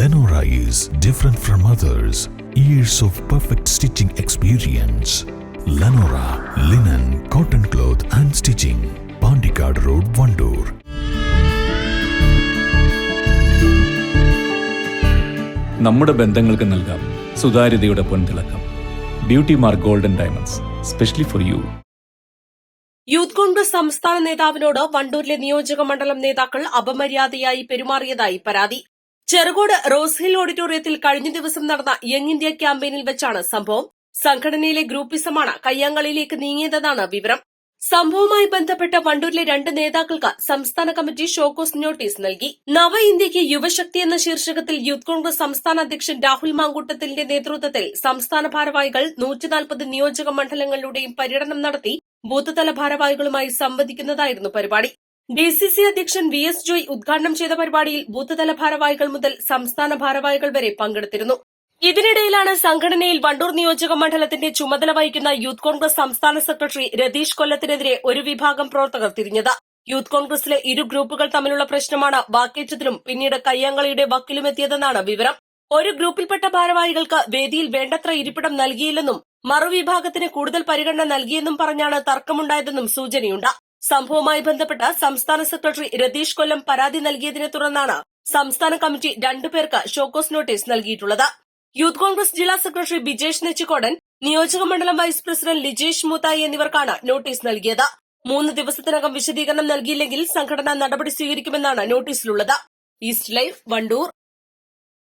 Lenora is different from others. Years of perfect stitching experience. Lenora linen, cotton cloth and stitching. Pandikad Road, Vandoor. നമ്മുടെ ബന്ധങ്ങൾക്ക് നൽകാം സുതാര്യതയുടെ പൊൻതിളക്കം beauty mark golden diamonds specially for you youth Congress സംസ്ഥാന നേതാവിനോട് വണ്ടൂരിലെ നിയോജക മണ്ഡലം നേതാക്കൾ അപമര്യാദയായി പെരുമാറിയതായി പരാതി ചെറുകോട് റോസ് ഹിൽ ഓഡിറ്റോറിയത്തിൽ കഴിഞ്ഞ ദിവസം നടന്ന യങ് ഇന്ത്യ ക്യാമ്പയിനിൽ വെച്ചാണ് സംഭവം. സംഘടനയിലെ ഗ്രൂപ്പിസമാണ് കയ്യാങ്കളിയിലേക്ക് നീങ്ങിയതെന്നാണ് വിവരം. സംഭവവുമായി ബന്ധപ്പെട്ട വണ്ടൂരിലെ രണ്ട് നേതാക്കൾക്ക് സംസ്ഥാന കമ്മിറ്റി ഷോക്കോസ് നോട്ടീസ് നൽകി. നവ ഇന്ത്യയ്ക്ക് യുവശക്തി എന്ന ശീർഷകത്തിൽ യൂത്ത് കോൺഗ്രസ് സംസ്ഥാന അധ്യക്ഷൻ രാഹുൽ മാങ്കൂട്ടത്തിന്റെ നേതൃത്വത്തിൽ സംസ്ഥാന ഭാരവാഹികൾ നൂറ്റിനാൽപ്പത് നിയോജക മണ്ഡലങ്ങളിലൂടെയും പര്യടനം നടത്തി ബൂത്ത്തല ഭാരവാഹികളുമായി സംവദിക്കുന്നതായിരുന്നു പരിപാടി. ഡിസിസി അധ്യക്ഷൻ വി എസ് ജോയ് ഉദ്ഘാടനം ചെയ്ത പരിപാടിയിൽ ബൂത്ത്തല ഭാരവാഹികൾ മുതൽ സംസ്ഥാന ഭാരവാഹികൾ വരെ പങ്കെടുത്തിരുന്നു. ഇതിനിടയിലാണ് സംഘടനയിൽ വണ്ടൂർ നിയോജക മണ്ഡലത്തിന്റെ ചുമതല വഹിക്കുന്ന യൂത്ത് കോൺഗ്രസ് സംസ്ഥാന സെക്രട്ടറി രതീഷ് കൊല്ലത്തിനെതിരെ ഒരു വിഭാഗം പ്രവർത്തകർ തിരിഞ്ഞത്. യൂത്ത് കോൺഗ്രസിലെ ഇരു ഗ്രൂപ്പുകൾ തമ്മിലുള്ള പ്രശ്നമാണ് വാക്കേറ്റത്തിലും പിന്നീട് കയ്യാങ്കളിയുടെ വക്കിലുമെത്തിയതെന്നാണ് വിവരം. ഒരു ഗ്രൂപ്പിൽപ്പെട്ട ഭാരവാഹികൾക്ക് വേദിയിൽ വേണ്ടത്ര ഇരിപ്പിടം നൽകിയില്ലെന്നും മറുവിഭാഗത്തിന് കൂടുതൽ പരിഗണന നൽകിയെന്നും പറഞ്ഞാണ് തർക്കമുണ്ടായതെന്നും സൂചനയുണ്ട്. സംഭവവുമായി ബന്ധപ്പെട്ട് സംസ്ഥാന സെക്രട്ടറി രതീഷ് കൊല്ലം പരാതി നൽകിയതിനെ തുടർന്നാണ് സംസ്ഥാന കമ്മിറ്റി രണ്ടുപേർക്ക് ഷോക്കോസ് നോട്ടീസ് നൽകിയിട്ടുള്ളത്. യൂത്ത് കോൺഗ്രസ് ജില്ലാ സെക്രട്ടറി ബിജേഷ് നെച്ചിക്കോടൻ നിയോജക മണ്ഡലം വൈസ് പ്രസിഡന്റ് ലിജേഷ് മൂത്തായി എന്നിവർക്കാണ് നോട്ടീസ് നൽകിയത്. മൂന്ന് ദിവസത്തിനകം വിശദീകരണം നൽകിയില്ലെങ്കിൽ സംഘടന നടപടി സ്വീകരിക്കുമെന്നാണ് നോട്ടീസിലുള്ളത്. East life Wandoor.